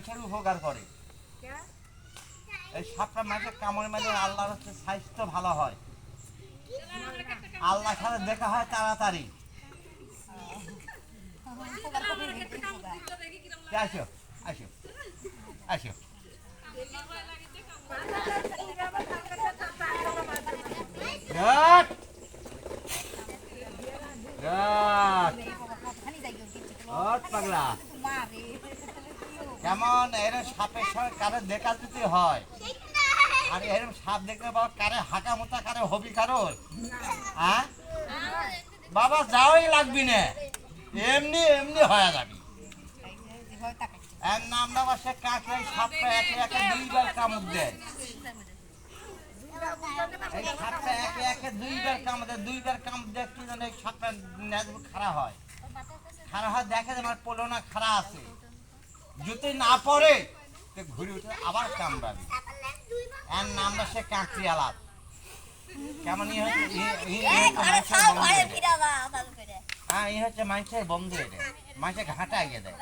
মানুষের উপকার করে। এই সাপটা মানুষের কামড়ে মানে আল্লাহর হচ্ছে স্বাস্থ্য ভালো হয়। আল্লাহ সাথে দেখা হয় তাড়াতাড়ি। আসো? আসো। আসো। পাগলা। কেমন এরম সাপের সঙ্গে কারে দেখা দিতে হয়? আর এরম সাপ দেখলে বাবা কারে হাঁকা মোতা কারে হবি কারও হ্যাঁ বাবা, যাওয়াই লাগবি না। এমনি এমনি হয়ে যাবি। এর নাম বাবা সে কাঁকড়া এই সাপটা একে একে দুইবার কামড় দেয়। এই সাপটা একে একে দুইবার কামড় দেয়, দুইবার কামড় দেয়, কি জানে এই সাপটা খাড়া হয়। খাড়া হয় দেখে আমার পোলনা খাড়া আছে। যদি না পড়ে তো ঘুরে উঠে আবার কামড়াবি। এর নামটা সে কাঁকড়ি আলাপ কেমন ই হচ্ছে। হ্যাঁ ই হচ্ছে মানুষের বন্ধু এটা মানুষের ঘাটা গিয়ে দেয়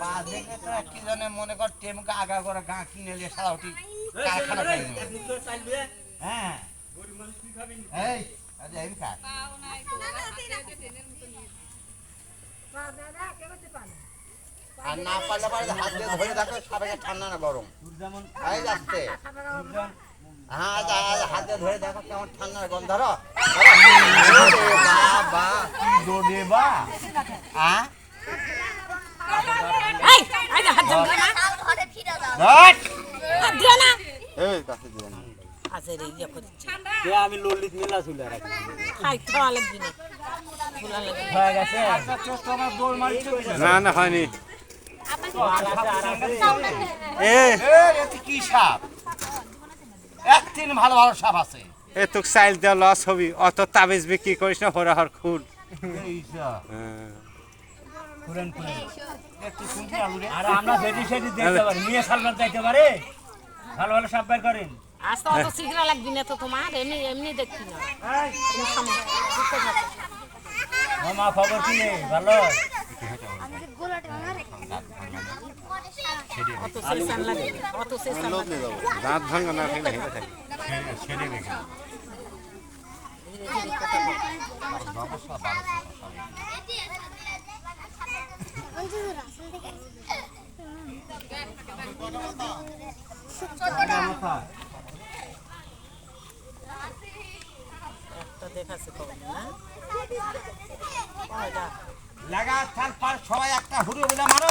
পা দেখে তো কি জানে মনে কর টেমকে আগা করে গা কিনে নিয়ে সারা উঠি হ্যাঁ এই আজ খা আর না পারলে পারে হাত দিয়ে ধরে থাকো সাবেকে ঠান্ডা না গরম। এই যাচ্ছে। হ্যাঁ হাত দিয়ে ধরে দেখো কেমন ঠান্ডা গন্ধ ধরো। বাবা কি দৌড়ে বা হ্যাঁ হাত না। এই কাছে দিয়ে না। আছে রে ইয়ে করছে আমি ললিত নীলা চুলে রাখি। খাই খাওয়া না। ফুলা লাগবে জন্য। না না হয়নি। এ এ, কি সাপ? এক তিন ভালো ভালো সাপ আছে। এ তোক চাইল দেওয়া লস হবি অত তাবিজ বিক্রি করিস না হরা হর খুন। হ্যাঁ। আর আমরা সেটি সেটি দেখতে পারি। নিয়ে সালমান যাইতে পারে। ভালো ভালো সাপ বের করেন। আজ তো অত শীঘ্র লাগবে না তো তোমার এমনি এমনি দেখছি না। মামা খবর কি? ভালো দাঁত ভাঙা না হেঁটে। ছেড়ে একটা দেখাচ্ছে খবর না? লাগা থাল সবাই একটা হুড়ো বিলা মারো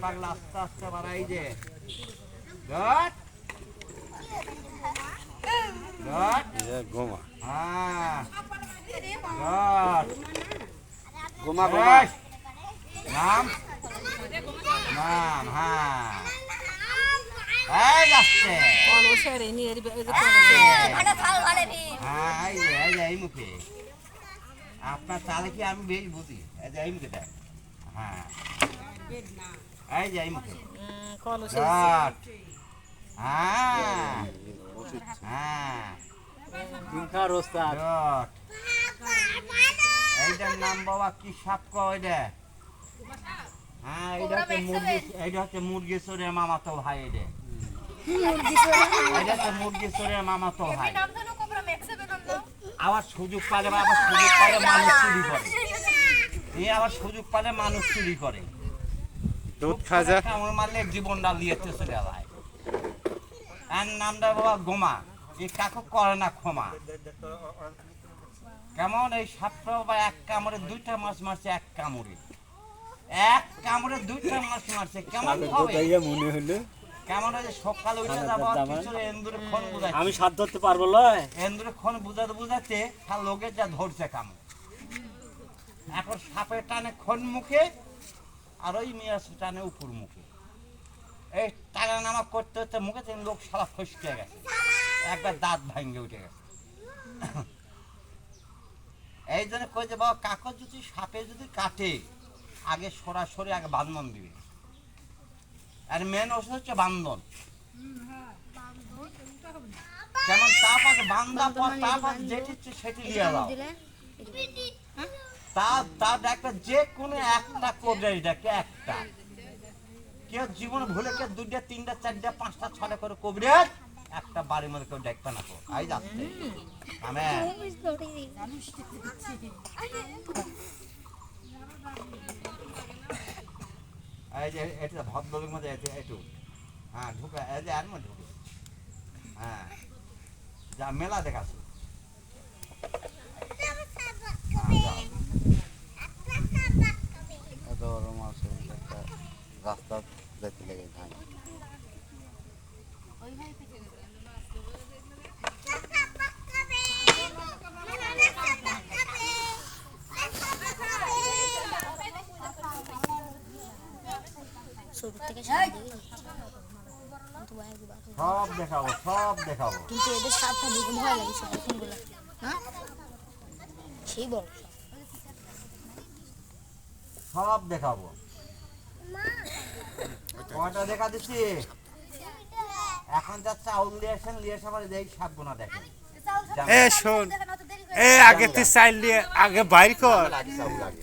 পাগলা আস্তে আস্তে বাড়াই যে গট গট এ গোমা হ্যাঁ গট গোমা এই, নাম নাম হ্যাঁ এই যাচ্ছে কলসের এ নিয়ে এর- এই যে কলসের। হ্যাঁ এই যে এই যে এই মুখে আপনার তাহলে কি আমি বেশ বুঝি এই যে মুখে দেখ হ্যাঁ এই যে মুখে হ্যাঁ নাম বাবা কি সাপ মুরগি চোরের মামাতো ভাই এইটা মুরগি মামাতো ভাই আবার সুযোগ পালে আবার সুযোগ পালে মানুষ চুরি করে এ আবার সুযোগ পালে মানুষ চুরি করে দুধ খাজা। মারলে জীবনটা লিয়েতে চলে যায় এর নামটা বাবা গোমা। এ কাকু করে না ক্ষমা। কেমন এই সাপটা বা এক কামড়ে দুইটা মাছ মারছে এক কামড়ে। এক কামড়ে দুইটা মাছ মারছে কেমন হবে? মনে হলো। কেমন হয় যে সকালে উঠে যাব পিছনে এন্দুরে খন বুঝাচ্ছে। আমি সাত ধরতে পারব লয়? এন্দুরে খন বুঝাতে বুঝাতে তার লোকের যা ধরছে কামড়। এখন সাপের টানে খন মুখে আর ওই মেয়ে টানে উপর মুখে। এই টাকা নামা করতে করতে মুখে থেকে লোক সারা ফসকে গেছে। একবার দাঁত ভাঙ্গে উঠে গেছে। এই জন্য কই যে বাবা কাকর যদি সাপে যদি কাটে আগে সরাসরি আগে বান্ধন দিবে। আর মেন ওষুধ হচ্ছে বান্ধন। কেমন তাপ আছে বান্ধা পর তাপ আছে যেটি ইচ্ছে সেটি দিয়ে দাও। তা তা দেখবে যে কোনো একটা করবে দেখে একটা। কেউ জীবন ভুলে কেউ দুইটা, তিনটা, চারটা, পাঁচটা, ছটা করে কবরে একটা বাড়ির মধ্যে কেউ দেখবে না আই যাচ্ছে। এই যে হ্যাঁ হ্যাঁ। যা মেলা দেখাচ্ছে হ্যাঁ, যাও। এত বড় মাছ একটা রাস্তা যেতে লেগে ভাই শুরু থেকে সাপ দেখি কিন্তু একবার সব দেখাবো সব দেখাবো। কিন্তু এদের সাপটা দেখে ভয় লাগছে প্রথমগুলো না সেই বড় সব। দেখাবো। কয়টা দেখা দিচ্ছি? এখন যা চাউল দিয়ে আসেন এসে আবার এই সাপবো না দেখেন। এ শোন এ আগে তুই চাইল দিয়ে আগে বাইর কর। লাগে চাউল লাগে।